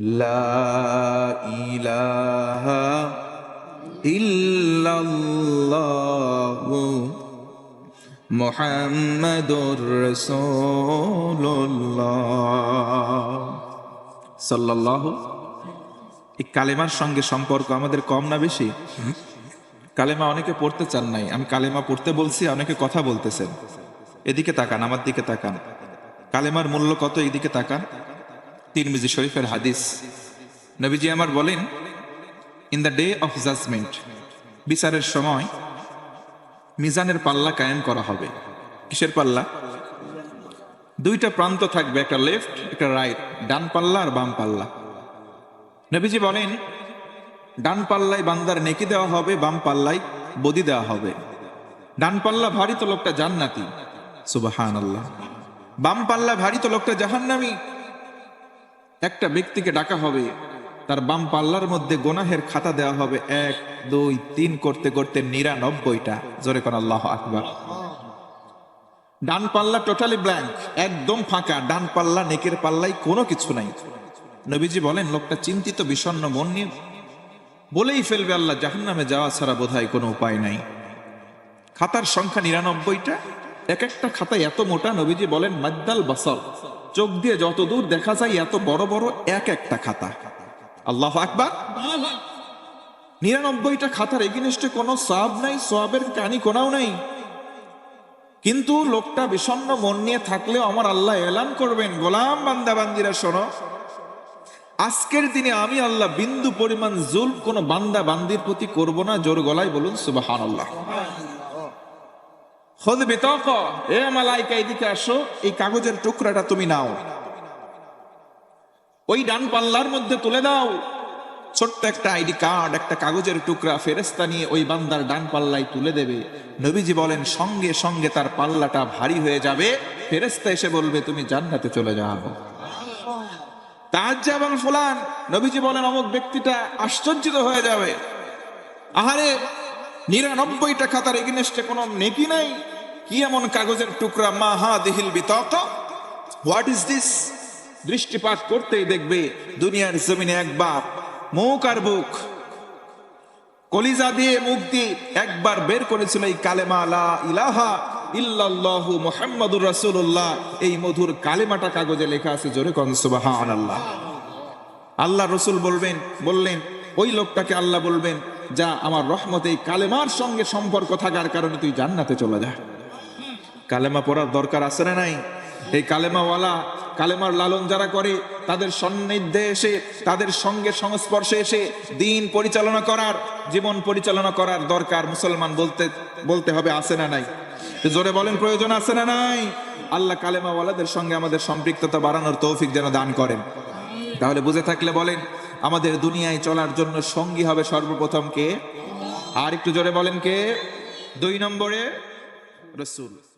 لا إله إلا الله محمد رسول الله صلى الله এই কালেমার সঙ্গে সম্পর্ক আমাদের কম না বেশি কালেমা অনেকে পড়তে চান নাই আমি কালেমা পড়তে বলছি অনেকে কথা বলতেছেন এদিকে তাকান আমার দিকে তাকান কালেমার মূল্য কত এইদিকে তাকান তিরমিজি শরীফের হাদিস। নবীজি আমার বলেন, in the day of judgement, বিচারের সময় মিজানের পাল্লা কায়েম করা হবে। কিসের পাল্লা? দুইটা প্রান্ত থাকবে, একটা লেফট, একটা রাইট, ডান পাল্লা আর বাম পাল্লা। নবীজি বলেন, ডান পাল্লায় বান্দার নেকি দেওয়া হবে, বাম পাল্লায় বদি দেওয়া হবে। ডান পাল্লা ভারী তো লোকটা জান্নাতি সুবাহান আল্লাহ বাম পাল্লা ভারী তো লোকটা জাহান্নামি একটা ব্যক্তিকে ডাকা হবে, তার বাম পাল্লার মধ্যে গোনাহের খাতা দেওয়া হবে, এক, দুই, তিন করতে করতে নিরানব্বইটা। জোরে কোন আল্লাহ আকবার। ডান পাল্লা টোটালি ব্ল্যাঙ্ক, একদম ফাঁকা, ডান পাল্লা নেকের পাল্লাই কোনো কিছু নাই। নবীজি বলেন, লোকটা চিন্তিত, বিষণ্ণ, মন নিয়ে বলেই ফেলবে আল্লাহ, জাহান্নামে যাওয়া ছাড়া বোধহয় কোনো উপায় নাই। খাতার সংখ্যা নিরানব্বইটা, এক একটা খাতা এত মোটা, নবীজি বলেন, মাদ্দাল বাসল চোখ দিয়ে যত দূর দেখা যায়, এত বড় বড় এক একটা খাতা। আল্লাহ আকবার। নিরানব্বইটা খাতার এগিনিস্টে কোনো সাব নাই সবের কানি কোনাও নাই। কিন্তু লোকটা বিষণ্ণ মন নিয়ে থাকলেও আমার আল্লাহ এলান করবেন। গোলাম বান্দা বান্দিরা, শোনো। আজকের দিনে আমি আল্লাহ বিন্দু পরিমাণ জুল কোন বান্দা বান্দির প্রতি করব না, জোর গলায় বলুন সুবাহান আল্লাহ খোদ বিতক আসো, এই কাগজের টুকরাটা তুমি নাও। ওই ডান পাল্লার মধ্যে তুলে দাও। ছোট্ট একটা আইডি কার্ড, একটা কাগজের টুকরা ফেরেস্তা নিয়ে ওই বান্দার ডান পাল্লায় তুলে দেবে। নবীজি বলেন, সঙ্গে সঙ্গে তার পাল্লাটা ভারী হয়ে যাবে। ফেরেস্তা এসে বলবে, তুমি জান্নাতে চলে যাও। তাজ্জাবাল ফুলান, নবীজি বলেন, অমুক ব্যক্তিটা আশ্চর্যিত হয়ে যাবে। আহারে নিরানব্বইটা খাতার এগেনেস্টে কোনো নেকি নাই। কি এমন কাগজের টুকরা? মা হা দিহিল বিতক হোয়াট ইজ দিস দৃষ্টিপাত করতেই দেখবে দুনিয়ার জমিনে একবার মুখ আর বুক। কলিজা দিয়ে মুখ দিয়ে একবার বের করেছিল এই কালেমা, লা ইলাহা ইল্লাল্লাহু মুহাম্মাদুর রাসূলুল্লাহ। এই মধুর কালেমাটা কাগজে লেখা আছে, জোরে কোন সুবহানাল্লাহ। আল্লাহ রসুল বলবেন, বললেন, ওই লোকটাকে আল্লাহ বলবেন যা আমার রহমত এই কালেমার সঙ্গে সম্পর্ক থাকার কারণে তুই জান্নাতে চলে যা। কালেমা পড়ার দরকার আছে না নাই? এই কালেমাওয়ালা, কালেমার লালন যারা করে, তাদের সন্নিধ্যে এসে, তাদের সঙ্গে সংস্পর্শে এসে দিন পরিচালনা করার, জীবন পরিচালনা করার দরকার মুসলমান বলতে বলতে হবে আছে না নাই? জোরে বলেন, প্রয়োজন আছে না নাই? আল্লাহ কালেমাওয়ালাদের সঙ্গে আমাদের সম্পৃক্ততা বাড়ানোর তৌফিক যেন দান করেন। তাহলে বুঝে থাকলে বলেন আমাদের দুনিয়ায় চলার জন্য সঙ্গী হবে সর্বপ্রথম কে? আর একটু জোরে বলেন কে? দুই নম্বরে রসুল।